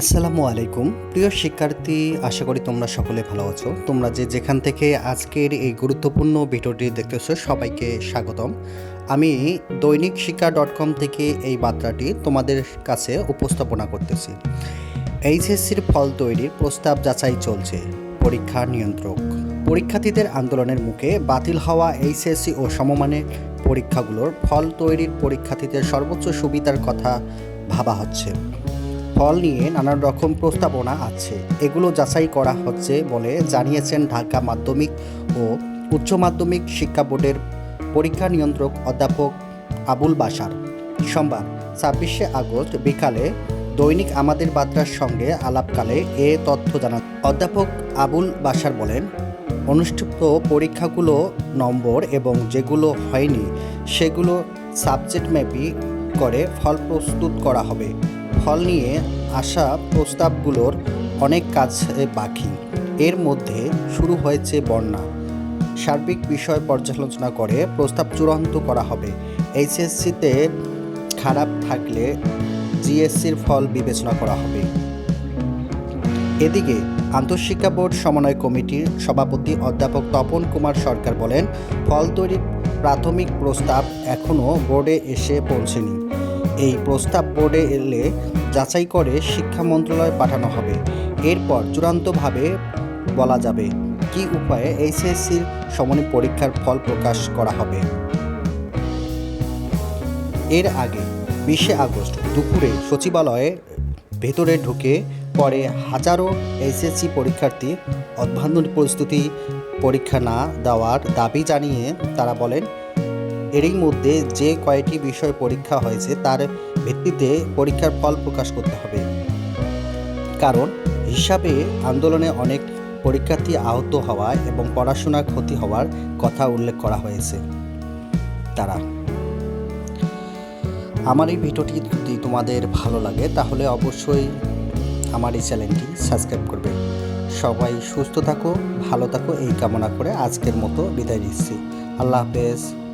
আসসালামু আলাইকুম। প্রিয় শিক্ষার্থী, আশা করি তোমরা সকলে ভালো আছো। তোমরা যে যেখান থেকে আজকের এই গুরুত্বপূর্ণ ভিডিওটি দেখতেছো, সবাইকে স্বাগতম। আমি দৈনিক শিক্ষা ডট কম থেকে এই বার্তাটি তোমাদের কাছে উপস্থাপনা করতেছি। এইচএসসির ফল তৈরির প্রস্তাব যাচাই চলছে, পরীক্ষা নিয়ন্ত্রক। পরীক্ষার্থীদের আন্দোলনের মুখে বাতিল হওয়া এইচএসসি ও সমমানের পরীক্ষাগুলোর ফল তৈরির পরীক্ষার্থীদের সর্বোচ্চ সুবিধার কথা ভাবা হচ্ছে। ফল নিয়ে নানান রকম প্রস্তাবনা আছে। এগুলো যাচাই করা হচ্ছে বলে জানিয়েছেন ঢাকা মাধ্যমিক ও উচ্চ মাধ্যমিক শিক্ষা বোর্ডের পরীক্ষা নিয়ন্ত্রক অধ্যাপক আবুল বাসার সোমবার, ছাব্বিশে আগস্ট বিকালে দৈনিক আমাদের বার্তার সঙ্গে আলাপকালে এ তথ্য জানান। অধ্যাপক আবুল বাসার বলেন, অনুষ্ঠিত পরীক্ষাগুলো নম্বর এবং যেগুলো হয়নি, সেগুলো সাবজেক্ট ম্যাপি করে ফল প্রস্তুত করা হবে। ফল নিয়ে আসা প্রস্তাবগুলোর অনেক কাজ বাকি। এর মধ্যে শুরু হয়েছে বন্যা। সার্বিক বিষয় পর্যালোচনা করে প্রস্তাব চূড়ান্ত করা হবে। এইচএসসিতে খারাপ থাকলে জিএসসির ফল বিবেচনা করা হবে। এদিকে আন্তঃশিক্ষা বোর্ড সমন্বয় কমিটির সভাপতি অধ্যাপক তপন কুমার সরকার বলেন, ফল তৈরির প্রাথমিক প্রস্তাব এখনও বোর্ডে এসে পৌঁছেনি। এই প্রস্তাব বোর্ডে এলে যাচাই করে শিক্ষা মন্ত্রণালয়ে পাঠানো হবে। এরপর চূড়ান্তভাবে বলা যাবে কি উপায়ে এইচএসসির সমন্বয় পরীক্ষার ফল প্রকাশ করা হবে। এর আগে বিশে আগস্ট দুপুরে সচিবালয়ে ভেতরে ঢুকে পরে হাজারো এসএসসি পরীক্ষার্থী অভ্যন্তরীণ প্রস্তুতি পরীক্ষা না দেওয়ার দাবি জানিয়ে তারা বলেন এরই মধ্যে যে কয়টি বিষয় পরীক্ষা হয়েছে তার ভিত্তিতে পরীক্ষার ফল প্রকাশ করতে হবে। কারণ, হিসাবে আন্দোলনে অনেক পরীক্ষার্থী আহত হওয়া এবং পড়াশোনার ক্ষতি হওয়ার কথা উল্লেখ করা হয়েছে। তারা, আমার এই ভিডিওটি যদি তোমাদের ভালো লাগে, তাহলে অবশ্যই আমার এই চ্যানেলটি সাবস্ক্রাইব করবে। সবাই সুস্থ থাকো, ভালো থাকো, এই কামনা করে আজকের মতো বিদায় নিচ্ছি। আল্লাহ হাফেজ।